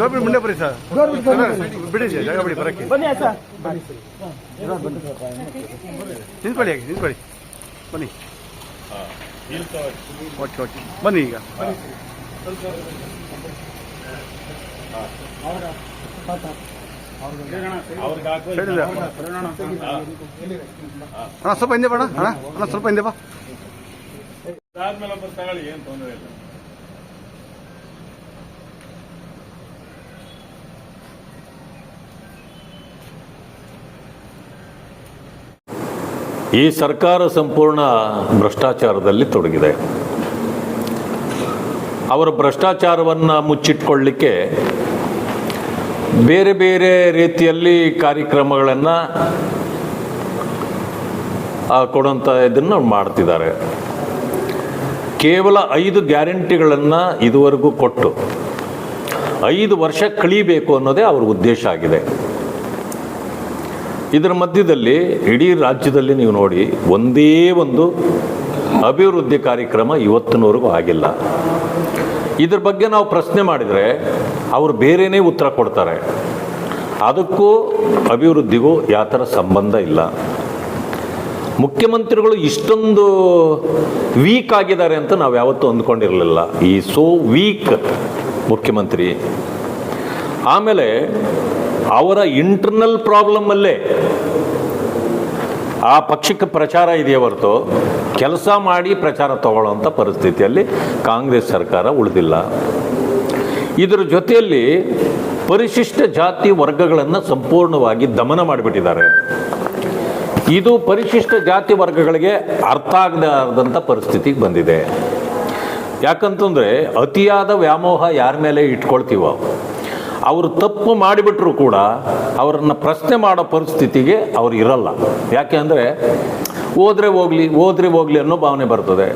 Door ಮುಂದೆ ಬರಿ sir. ಬಿಡಿ ಸರ್ ಜಾಗ ಬಿಡಿ ಬರಕ್ಕೆ. ಬನ್ನಿ ಸರ್. ನಿಂತ್ಕೊಳ್ಳಿ ಹಾಗೆ ನಿಂತ್ಕೊಳ್ಳಿ. ಬನ್ನಿ. Okay okay. ಬನ್ನಿ ಈಗ. ಅಣ್ಣ ಸ್ವಲ್ಪ ಹಿಂದೆ ಬಾ ಅಣ್ಣ. ಅಣ್ಣ ಸ್ವಲ್ಪ ಹಿಂದೆ ಬಾ. ಆದ್ಮೇಲೆ ಒಬ್ಬರು ತಗೊಳ್ಳಿ ಏನು ತೊಂದರೆ ಇಲ್ಲ. ಈ ಸರ್ಕಾರ ಸಂಪೂರ್ಣ ಭ್ರಷ್ಟಾಚಾರದಲ್ಲಿ ತೊಡಗಿದೆ. ಅವರ ಭ್ರಷ್ಟಾಚಾರವನ್ನು ಮುಚ್ಚಿಟ್ಕೊಳ್ಳಿಕ್ಕೆ ಬೇರೆ ಬೇರೆ ರೀತಿಯಲ್ಲಿ ಕಾರ್ಯಕ್ರಮಗಳನ್ನು ಕೊಡುವಂಥ ಇದನ್ನು ಮಾಡ್ತಿದ್ದಾರೆ. ಕೇವಲ ಐದು ಗ್ಯಾರಂಟಿಗಳನ್ನು ಇದುವರೆಗೂ ಕೊಟ್ಟು, ಐದು ವರ್ಷ ಕಳೀಬೇಕು ಅನ್ನೋದೇ ಅವ್ರ ಉದ್ದೇಶ ಆಗಿದೆ. ಇದರ ಮಧ್ಯದಲ್ಲಿ ಇಡೀ ರಾಜ್ಯದಲ್ಲಿ ನೀವು ನೋಡಿ ಒಂದೇ ಒಂದು ಅಭಿವೃದ್ಧಿ ಕಾರ್ಯಕ್ರಮ ಇವತ್ತಿನವರೆಗೂ ಆಗಿಲ್ಲ. ಇದ್ರ ಬಗ್ಗೆ ನಾವು ಪ್ರಶ್ನೆ ಮಾಡಿದರೆ ಅವರು ಬೇರೆಯೇ ಉತ್ತರ ಕೊಡ್ತಾರೆ. ಅದಕ್ಕೂ ಅಭಿವೃದ್ಧಿಗೂ ಯಾವ ಥರ ಸಂಬಂಧ ಇಲ್ಲ. ಮುಖ್ಯಮಂತ್ರಿಗಳು ಇಷ್ಟೊಂದು ವೀಕ್ ಆಗಿದ್ದಾರೆ ಅಂತ ನಾವು ಯಾವತ್ತೂ ಅಂದ್ಕೊಂಡಿರಲಿಲ್ಲ. ಈ ಸೋ ವೀಕ್ ಮುಖ್ಯಮಂತ್ರಿ. ಆಮೇಲೆ ಅವರ ಇಂಟರ್ನಲ್ ಪ್ರಾಬ್ಲಮ್ಮಲ್ಲೇ ಆ ಪಕ್ಷಕ್ಕೆ ಪ್ರಚಾರ ಇದೆಯೇ ಹೊರತು? ಕೆಲಸ ಮಾಡಿ ಪ್ರಚಾರ ತಗೊಳ್ಳೋಂಥ ಪರಿಸ್ಥಿತಿಯಲ್ಲಿ ಕಾಂಗ್ರೆಸ್ ಸರ್ಕಾರ ಉಳಿದಿಲ್ಲ. ಇದರ ಜೊತೆಯಲ್ಲಿ ಪರಿಶಿಷ್ಟ ಜಾತಿ ವರ್ಗಗಳನ್ನು ಸಂಪೂರ್ಣವಾಗಿ ದಮನ ಮಾಡಿಬಿಟ್ಟಿದ್ದಾರೆ. ಇದು ಪರಿಶಿಷ್ಟ ಜಾತಿ ವರ್ಗಗಳಿಗೆ ಅರ್ಥ ಆಗದಾದಂಥ ಪರಿಸ್ಥಿತಿಗೆ ಬಂದಿದೆ. ಯಾಕಂತಂದರೆ ಅತಿಯಾದ ವ್ಯಾಮೋಹ ಯಾರ ಮೇಲೆ ಇಟ್ಕೊಳ್ತೀವೋ? ಅವರು ತಪ್ಪು ಮಾಡಿಬಿಟ್ರು ಕೂಡ ಅವರನ್ನು ಪ್ರಶ್ನೆ ಮಾಡೋ ಪರಿಸ್ಥಿತಿಗೆ ಅವ್ರು ಇರಲ್ಲ. ಯಾಕೆ ಅಂದರೆ ಹೋದ್ರೆ ಹೋಗ್ಲಿ ಹೋದ್ರೆ ಹೋಗ್ಲಿ ಅನ್ನೋ ಭಾವನೆ ಬರ್ತದೆ.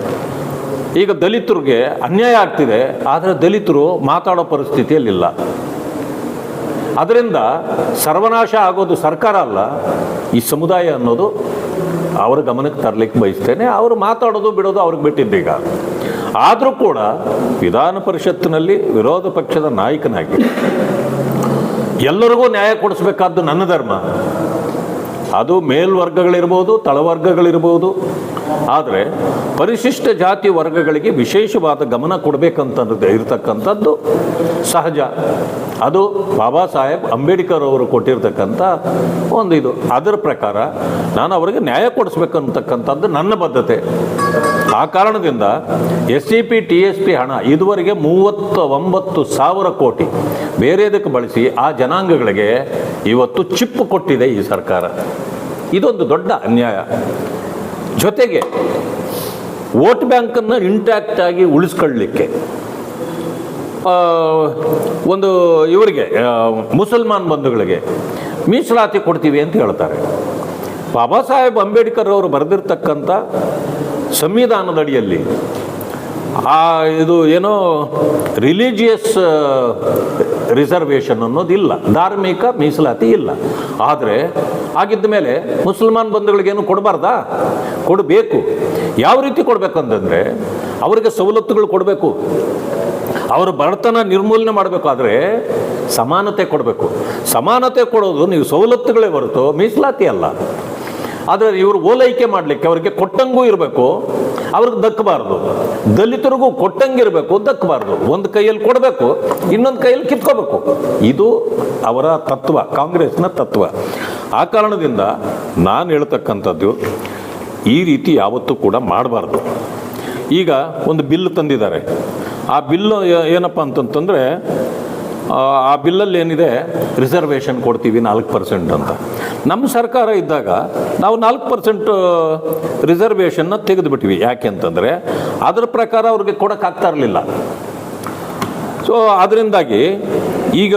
ಈಗ ದಲಿತರಿಗೆ ಅನ್ಯಾಯ ಆಗ್ತಿದೆ, ಆದರೆ ದಲಿತರು ಮಾತಾಡೋ ಪರಿಸ್ಥಿತಿಯಲ್ಲಿಲ್ಲ. ಅದರಿಂದ ಸರ್ವನಾಶ ಆಗೋದು ಸರ್ಕಾರ ಅಲ್ಲ, ಈ ಸಮುದಾಯ ಅನ್ನೋದು ಅವರ ಗಮನಕ್ಕೆ ತರಲಿಕ್ಕೆ ಬಯಸ್ತೇನೆ. ಅವರು ಮಾತಾಡೋದು ಬಿಡೋದು ಅವ್ರಿಗೆ ಬಿಟ್ಟಿದ್ದೀಗ. ಆದರೂ ಕೂಡ ವಿಧಾನ ಪರಿಷತ್ತಿನಲ್ಲಿ ವಿರೋಧ ಪಕ್ಷದ ನಾಯಕನಾಗಿ ಎಲ್ಲರಿಗೂ ನ್ಯಾಯ ಕೊಡಿಸ್ಬೇಕಾದ್ದು ನನ್ನ ಧರ್ಮ. ಅದು ಮೇಲ್ವರ್ಗಗಳಿರ್ಬೋದು, ತಳವರ್ಗಗಳಿರ್ಬೋದು. ಆದರೆ ಪರಿಶಿಷ್ಟ ಜಾತಿ ವರ್ಗಗಳಿಗೆ ವಿಶೇಷವಾದ ಗಮನ ಕೊಡಬೇಕಂತ ಇರತಕ್ಕಂಥದ್ದು ಸಹಜ. ಅದು ಬಾಬಾ ಸಾಹೇಬ್ ಅಂಬೇಡ್ಕರ್ ಅವರು ಕೊಟ್ಟಿರ್ತಕ್ಕಂಥ ಒಂದು ಇದು. ಅದರ ಪ್ರಕಾರ ನಾನು ಅವರಿಗೆ ನ್ಯಾಯ ಕೊಡಿಸ್ಬೇಕಂತಕ್ಕಂಥದ್ದು ನನ್ನ ಬದ್ಧತೆ. ಆ ಕಾರಣದಿಂದ S C P T S P ಹಣ ಇದುವರೆಗೆ ಮೂವತ್ತ ಒಂಬತ್ತು ಸಾವಿರ ಕೋಟಿ. ಬೇರೆದಕ್ಕೆ ಬಳಸಿ ಆ ಜನಾಂಗಗಳಿಗೆ ಇವತ್ತು ಚಿಪ್ಪು ಕೊಟ್ಟಿದೆ ಈ ಸರ್ಕಾರ. ಇದೊಂದು ದೊಡ್ಡ ಅನ್ಯಾಯ. ಜೊತೆಗೆ ವೋಟ್ ಬ್ಯಾಂಕನ್ನು ಇಂಟ್ಯಾಕ್ಟ್ ಆಗಿ ಉಳಿಸ್ಕೊಳ್ಳಿಕ್ಕೆ ಆ, ಒಂದು ಇವರಿಗೆ ಮುಸಲ್ಮಾನ್ ಬಂಧುಗಳಿಗೆ ಮೀಸಲಾತಿ ಕೊಡ್ತೀವಿ ಅಂತ ಹೇಳ್ತಾರೆ. ಬಾಬಾ ಸಾಹೇಬ್ ಅಂಬೇಡ್ಕರ್ ಅವರು ಬರೆದಿರ್ತಕ್ಕಂಥ ಸಂವಿಧಾನದಡಿಯಲ್ಲಿ, ಆ ಇದು ಏನೋ ರಿಲಿಜಿಯಸ್ ರಿಸರ್ವೇಷನ್ ಅನ್ನೋದಿಲ್ಲ. ಧಾರ್ಮಿಕ ಮೀಸಲಾತಿ ಇಲ್ಲ. ಆದರೆ ಆಗಿದ್ದ ಮೇಲೆ ಮುಸಲ್ಮಾನ್ ಬಂಧುಗಳಿಗೇನು ಕೊಡಬಾರ್ದಾ? ಕೊಡಬೇಕು. ಯಾವ ರೀತಿ ಕೊಡಬೇಕು ಅಂತಂದರೆ ಅವರಿಗೆ ಸವಲತ್ತುಗಳು ಕೊಡಬೇಕು. ಅವರ ಬಡತನ ನಿರ್ಮೂಲನೆ ಮಾಡಬೇಕಾದ್ರೆ ಸಮಾನತೆ ಕೊಡಬೇಕು. ಸಮಾನತೆ ಕೊಡೋದು ನೀವು ಸವಲತ್ತುಗಳೇ ಹೊರತು ಮೀಸಲಾತಿ ಅಲ್ಲ. ಆದರೆ ಇವರು ಓಲೈಕೆ ಮಾಡಲಿಕ್ಕೆ ಅವರಿಗೆ ಕೊಟ್ಟಂಗೂ ಇರಬೇಕು, ಅವ್ರಿಗೆ ದಕ್ಕಬಾರ್ದು. ದಲಿತರಿಗೂ ಕೊಟ್ಟಂಗಿರಬೇಕು ದಕ್ಕಬಾರ್ದು. ಒಂದು ಕೈಯಲ್ಲಿ ಕೊಡಬೇಕು, ಇನ್ನೊಂದು ಕೈಯಲ್ಲಿ ಕಿತ್ಕೋಬೇಕು. ಇದು ಅವರ ತತ್ವ, ಕಾಂಗ್ರೆಸ್ನ ತತ್ವ. ಆ ಕಾರಣದಿಂದ ನಾನು ಹೇಳ್ತಕ್ಕಂಥದ್ದು, ಈ ರೀತಿ ಯಾವತ್ತೂ ಕೂಡ ಮಾಡಬಾರ್ದು. ಈಗ ಒಂದು ಬಿಲ್ ತಂದಿದ್ದಾರೆ. ಆ ಬಿಲ್ಲು ಏ- ಏನಪ್ಪ ಅಂತಂತಂದರೆ ಆ ಬಿಲ್ಲಲ್ಲಿ ಏನಿದೆ? ರಿಸರ್ವೇಷನ್ ಕೊಡ್ತೀವಿ ನಾಲ್ಕು ಪರ್ಸೆಂಟ್ ಅಂತ. ನಮ್ಮ ಸರ್ಕಾರ ಇದ್ದಾಗ ನಾವು ನಾಲ್ಕು ಪರ್ಸೆಂಟ್ ರಿಸರ್ವೇಷನ್ನ ತೆಗೆದುಬಿಟ್ವಿ. ಯಾಕೆ ಅಂತಂದರೆ ಅದರ ಪ್ರಕಾರ ಅವ್ರಿಗೆ ಕೊಡೋಕ್ಕಾಗ್ತಾ ಇರಲಿಲ್ಲ. ಸೊ ಅದರಿಂದಾಗಿ ಈಗ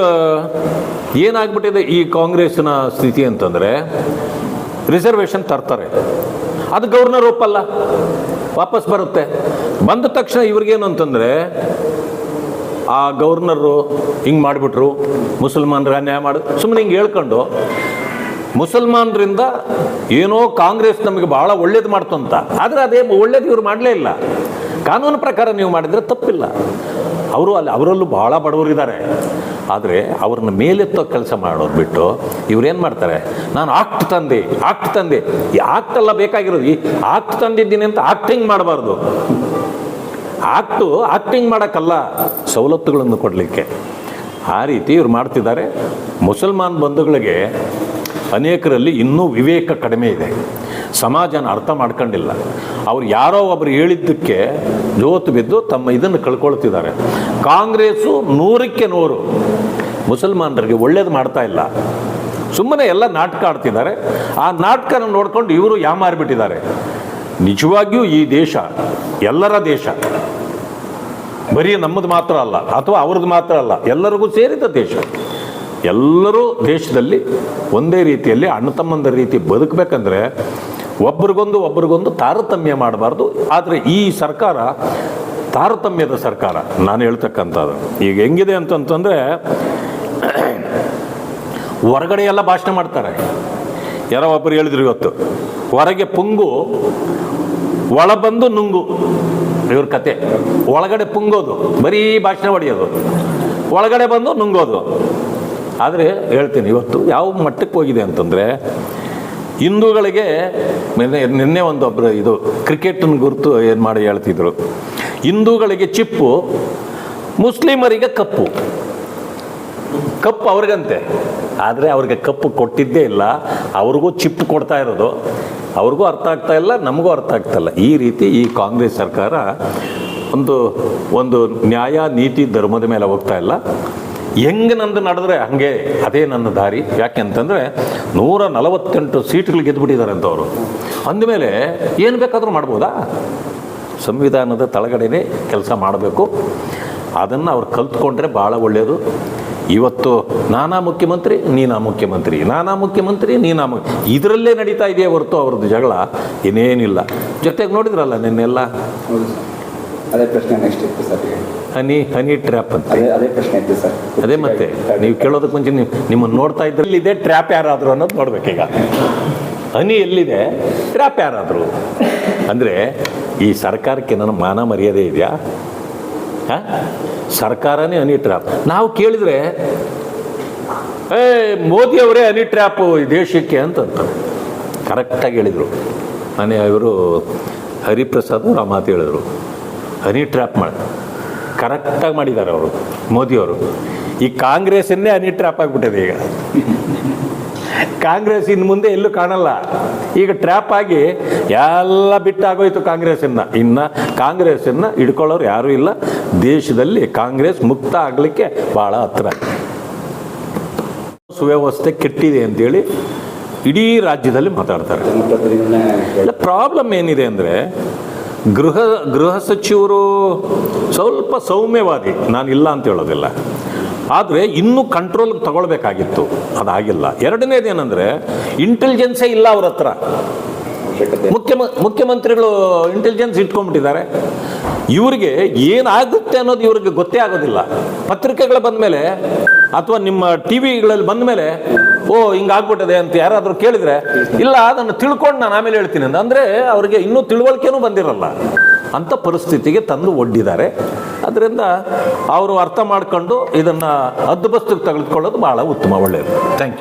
ಏನಾಗ್ಬಿಟ್ಟಿದೆ ಈ ಕಾಂಗ್ರೆಸ್ನ ಸ್ಥಿತಿ ಅಂತಂದರೆ ರಿಸರ್ವೇಷನ್ ತರ್ತಾರೆ. ಅದು ಗವರ್ನರ್ ಒಪ್ಪಲ್ಲ. ವಾಪಸ್ ಬರುತ್ತೆ. ಬಂದ ತಕ್ಷಣ ಇವ್ರಿಗೇನು ಅಂತಂದರೆ ಆ ಗವರ್ನರು ಹಿಂಗೆ ಮಾಡಿಬಿಟ್ರು, ಮುಸಲ್ಮಾನರ ಅನ್ಯಾಯ ಮಾಡಿ ಸುಮ್ಮನೆ ಹಿಂಗೆ ಹೇಳ್ಕೊಂಡು, ಮುಸಲ್ಮಾನರಿಂದ ಏನೋ ಕಾಂಗ್ರೆಸ್ ನಮಗೆ ಭಾಳ ಒಳ್ಳೇದು ಮಾಡ್ತು ಮಾಡ್ತಂತ ಆದರೆ ಅದೇ ಒಳ್ಳೇದು ಇವ್ರು ಮಾಡಲೇ ಇಲ್ಲ. ಕಾನೂನು ಪ್ರಕಾರ ನೀವು ಮಾಡಿದರೆ ತಪ್ಪಿಲ್ಲ. ಅವರು ಅಲ್ಲಿ, ಅವರಲ್ಲೂ ಭಾಳ ಬಡವರಿದ್ದಾರೆ ಆದರೆ ಅವ್ರನ್ನ ಮೇಲೆತ್ತೋ ಕೆಲಸ ಮಾಡೋದು ಬಿಟ್ಟು ಇವ್ರೇನು ಮಾಡ್ತಾರೆ? ನಾನು ಆಕ್ಟ್ ತಂದೆ ಆಕ್ಟ್ ತಂದೆ. ಈ ಆಕ್ಟ್ ಎಲ್ಲ ಬೇಕಾಗಿರೋದು, ಈ ಆಕ್ಟ್ ತಂದಿದ್ದೀನಿ ಅಂತ ಆಕ್ಟಿಂಗ್ ಮಾಡಬಾರ್ದು. ಆಕ್ಟು, ಆಕ್ಟಿಂಗ್ ಮಾಡೋಕ್ಕಲ್ಲ, ಸವಲತ್ತುಗಳನ್ನು ಕೊಡಲಿಕ್ಕೆ. ಆ ರೀತಿ ಇವ್ರು ಮಾಡ್ತಿದ್ದಾರೆ. ಮುಸಲ್ಮಾನ್ ಬಂಧುಗಳಿಗೆ ಅನೇಕರಲ್ಲಿ ಇನ್ನೂ ವಿವೇಕ ಕಡಿಮೆ ಇದೆ. ಸಮಾಜನ ಅರ್ಥ ಮಾಡ್ಕೊಂಡಿಲ್ಲ. ಅವ್ರು ಯಾರೋ ಒಬ್ರು ಹೇಳಿದ್ದಕ್ಕೆ ಜೋತು ಬಿದ್ದು ತಮ್ಮ ಇದನ್ನು ಕಳ್ಕೊಳ್ತಿದ್ದಾರೆ. ಕಾಂಗ್ರೆಸ್ಸು ನೂರಕ್ಕೆ ನೂರು. ಮುಸಲ್ಮಾನರಿಗೆ ಒಳ್ಳೇದು ಮಾಡ್ತಾ ಇಲ್ಲ. ಸುಮ್ಮನೆ ಎಲ್ಲ ನಾಟಕ ಆಡ್ತಿದ್ದಾರೆ. ಆ ನಾಟಕನ ನೋಡ್ಕೊಂಡು ಇವರು ಯಾಮಾರಿಬಿಟ್ಟಿದ್ದಾರೆ. ನಿಜವಾಗಿಯೂ ಈ ದೇಶ, ಎಲ್ಲರ ದೇಶ, ಬರೀ ನಮ್ಮದು ಮಾತ್ರ ಅಲ್ಲ, ಅಥವಾ ಅವ್ರದ್ದು ಮಾತ್ರ ಅಲ್ಲ, ಎಲ್ಲರಿಗೂ ಸೇರಿದ ದೇಶ. ಎಲ್ಲರೂ ದೇಶದಲ್ಲಿ ಒಂದೇ ರೀತಿಯಲ್ಲಿ ಅಣ್ಣ ತಮ್ಮಂದ ರೀತಿ ಬದುಕಬೇಕಂದ್ರೆ ಒಬ್ರಿಗೊಂದು ಒಬ್ರಿಗೊಂದು ತಾರತಮ್ಯ ಮಾಡಬಾರ್ದು. ಆದರೆ ಈ ಸರ್ಕಾರ ತಾರತಮ್ಯದ ಸರ್ಕಾರ, ನಾನು ಹೇಳ್ತಕ್ಕಂಥದ್ದು. ಈಗ ಹೆಂಗಿದೆ ಅಂತಂತಂದರೆ ಹೊರಗಡೆ ಎಲ್ಲ ಭಾಷಣ ಮಾಡ್ತಾರೆ. ಯಾರೋ ಒಬ್ಬರು ಹೇಳಿದ್ರು ಇವತ್ತು ಹೊರಗೆ ಪುಂಗು ಒಳ ಬಂದು ನುಂಗು. ಇವ್ರ ಕತೆ. ಒಳಗಡೆ ಪುಂಗೋದು, ಬರೀ ಭಾಷಣ ಹೊಡೆಯೋದು ಒಳಗಡೆ ಬಂದು ನುಂಗೋದು. ಆದರೆ ಹೇಳ್ತೀನಿ, ಇವತ್ತು ಯಾವ ಮಟ್ಟಕ್ಕೆ ಹೋಗಿದೆ ಅಂತಂದರೆ, ಹಿಂದೂಗಳಿಗೆ ನಿನ್ನೆ ಒಂದೊಬ್ಬರು ಇದು ಕ್ರಿಕೆಟನ್ನು ಗುರುತು ಏನು ಮಾಡಿ ಹೇಳ್ತಿದ್ರು. ಹಿಂದೂಗಳಿಗೆ ಚಿಪ್ಪು, ಮುಸ್ಲಿಮರಿಗೆ ಕಪ್ಪು. ಕಪ್ಪು ಅವ್ರಿಗಂತೆ. ಆದರೆ ಅವ್ರಿಗೆ ಕಪ್ಪು ಕೊಟ್ಟಿದ್ದೇ ಇಲ್ಲ. ಅವ್ರಿಗೂ ಚಿಪ್ ಕೊಡ್ತಾ ಇರೋದು. ಅವ್ರಿಗೂ ಅರ್ಥ ಆಗ್ತಾ ಇಲ್ಲ, ನಮಗೂ ಅರ್ಥ ಆಗ್ತಾ ಇಲ್ಲ. ಈ ರೀತಿ ಈ ಕಾಂಗ್ರೆಸ್ ಸರ್ಕಾರ ಒಂದು ಒಂದು ನ್ಯಾಯ, ನೀತಿ, ಧರ್ಮದ ಮೇಲೆ ಹೋಗ್ತಾ ಇಲ್ಲ. ಹೆಂಗೆ ನಂದು ನಡೆದ್ರೆ ಹಾಗೆ ಅದೇ ನನ್ನ ದಾರಿ. ಯಾಕೆ ಅಂತಂದರೆ ನೂರ ನಲವತ್ತೆಂಟು ಸೀಟ್ಗಳು ಗೆದ್ದುಬಿಟ್ಟಿದ್ದಾರೆ ಅಂತ ಅವರು. ಅಂದಮೇಲೆ ಏನು ಬೇಕಾದರೂ ಮಾಡ್ಬೋದಾ? ಸಂವಿಧಾನದ ತಳಗಡೆನೇ ಕೆಲಸ ಮಾಡಬೇಕು. ಅದನ್ನು ಅವ್ರು ಕಲ್ತ್ಕೊಂಡ್ರೆ ಭಾಳ ಒಳ್ಳೆಯದು ಇವತ್ತು ನಾನಾ ಮುಖ್ಯಮಂತ್ರಿ ನೀನಾ ಮುಖ್ಯಮಂತ್ರಿ ನಾನಾ ಮುಖ್ಯಮಂತ್ರಿ ನೀನಾ ಮುಖ್ಯ ಇದರಲ್ಲೇ ನಡೀತಾ ಇದೆಯೇ ಹೊರತು ಅವ್ರದ್ದು ಜಗಳ ಇನ್ನೇನಿಲ್ಲ ಜೊತೆಗೆ ನೋಡಿದ್ರಲ್ಲ ನಿನ್ನೆಲ್ಲ? ಅದೇ ಪ್ರಶ್ನೆ ನೆಕ್ಸ್ಟ್ ಇತ್ತು ಸರ್ ಈಗ. ಹನಿ ಹನಿ ಟ್ರ್ಯಾಪ್ ಅಂತ. ಅದೇ ಪ್ರಶ್ನೆ ಇತ್ತು ಸರ್. ಅದೇ ಮತ್ತೆ ನೀವು ಕೇಳೋದಕ್ಕೆ ಮುಂಚೆ ನೀವು ನಿಮ್ಮನ್ನು ನೋಡ್ತಾ ಇದ್ರೆ ಇಲ್ಲಿದೆ ಟ್ರ್ಯಾಪ್ ಯಾರಾದರೂ ಅನ್ನೋದು ನೋಡ್ಬೇಕೀಗ. ಹನಿ ಎಲ್ಲಿದೆ ಟ್ರ್ಯಾಪ್ ಯಾರಾದರೂ? ಅಂದರೆ ಈ ಸರ್ಕಾರಕ್ಕೆ ನನ್ನ ಮಾನ ಮರ್ಯಾದೆ ಇದೆಯಾ? ಸರ್ಕಾರನೇ ಅನಿ ಟ್ರ್ಯಾಪ್ ನಾವು ಕೇಳಿದರೆ, ಏ, ಮೋದಿ ಅವರೇ ಹನಿ ಟ್ರ್ಯಾಪು ಈ ದೇಶಕ್ಕೆ ಅಂತಂತ ಕರೆಕ್ಟಾಗಿ ಹೇಳಿದರು. ಮನೆ ಇವರು ಹರಿಪ್ರಸಾದ್ ಅವರು ಆ ಮಾತು ಹೇಳಿದರು. ಹನಿ ಟ್ರ್ಯಾಪ್ ಮಾಡಿ ಕರೆಕ್ಟಾಗಿ ಮಾಡಿದ್ದಾರೆ ಅವರು ಮೋದಿಯವರು ಈ ಕಾಂಗ್ರೆಸ್ಸನ್ನೇ ಹನಿ ಟ್ರ್ಯಾಪ್ ಆಗಿಬಿಟ್ಟಿದೆ ಈಗ. ಕಾಂಗ್ರೆಸ್ ಇನ್ನು ಮುಂದೆ ಎಲ್ಲೂ ಕಾಣಲ್ಲ. ಈಗ ಟ್ರ್ಯಾಪ್ ಆಗಿ ಎಲ್ಲ ಬಿಟ್ಟಾಗೋಯ್ತು ಕಾಂಗ್ರೆಸ್ಸನ್ನು ಇನ್ನು ಕಾಂಗ್ರೆಸ್ಸನ್ನು ಹಿಡ್ಕೊಳ್ಳೋರು ಯಾರೂ ಇಲ್ಲ. ದೇಶದಲ್ಲಿ ಕಾಂಗ್ರೆಸ್ ಮುಕ್ತ ಆಗಲಿಕ್ಕೆ ಭಾಳ ಹತ್ರ. ಸುವ್ಯವಸ್ಥೆ ಕೆಟ್ಟಿದೆ ಅಂತೇಳಿ ಇಡೀ ರಾಜ್ಯದಲ್ಲಿ ಮಾತಾಡ್ತಾರೆ. ಇಲ್ಲ ಪ್ರಾಬ್ಲಮ್ ಏನಿದೆ ಅಂದರೆ ಗೃಹ ಗೃಹ ಸಚಿವರು ಸ್ವಲ್ಪ ಸೌಮ್ಯವಾದಿ ನಾನು ಇಲ್ಲ ಅಂತ ಹೇಳೋದಿಲ್ಲ. ಆದರೆ ಇನ್ನೂ ಕಂಟ್ರೋಲ್ಗೆ ತಗೊಳ್ಬೇಕಾಗಿತ್ತು. ಅದಾಗಿಲ್ಲ. ಎರಡನೇದೇನೆಂದರೆ ಇಂಟೆಲಿಜೆನ್ಸೇ ಇಲ್ಲ ಅವ್ರ ಹತ್ರ. ಮುಖ್ಯಮ, ಮುಖ್ಯಮಂತ್ರಿಗಳು ಇಂಟೆಲಿಜೆನ್ಸ್ ಇಟ್ಕೊಂಡ್ಬಿಟ್ಟಿದ್ದಾರೆ. ಇವರಿಗೆ ಏನಾಗುತ್ತೆ ಅನ್ನೋದು ಇವ್ರಿಗೆ ಗೊತ್ತೇ ಆಗೋದಿಲ್ಲ. ಪತ್ರಿಕೆಗಳು ಬಂದ ಮೇಲೆ ಅಥವಾ ನಿಮ್ಮ ಟಿ ವಿಗಳಲ್ಲಿ ಬಂದ ಮೇಲೆ, ಓ, ಹಿಂಗಾಗ್ಬಿಟ್ಟಿದೆ ಅಂತ ಯಾರಾದರೂ ಕೇಳಿದರೆ, ಇಲ್ಲ, ಅದನ್ನು ತಿಳ್ಕೊಂಡು ನಾನು ಆಮೇಲೆ ಹೇಳ್ತೀನಿ. ಅಂತ ಅಂದರೆ ಅವರಿಗೆ ಇನ್ನೂ ತಿಳುವಳಿಕೆನೂ ಬಂದಿರಲ್ಲ. ಅಂಥ ಪರಿಸ್ಥಿತಿಗೆ ತಂದು ಒಡ್ಡಿದ್ದಾರೆ. ಅದರಿಂದ ಅವರು ಅರ್ಥ ಮಾಡ್ಕೊಂಡು ಇದನ್ನು ಹದ್ದುಬಸ್ತಿಗೆ ತೆಗೆದುಕೊಳ್ಳೋದು ಭಾಳ ಉತ್ತಮ ಒಳ್ಳೆಯದು ಥ್ಯಾಂಕ್ ಯು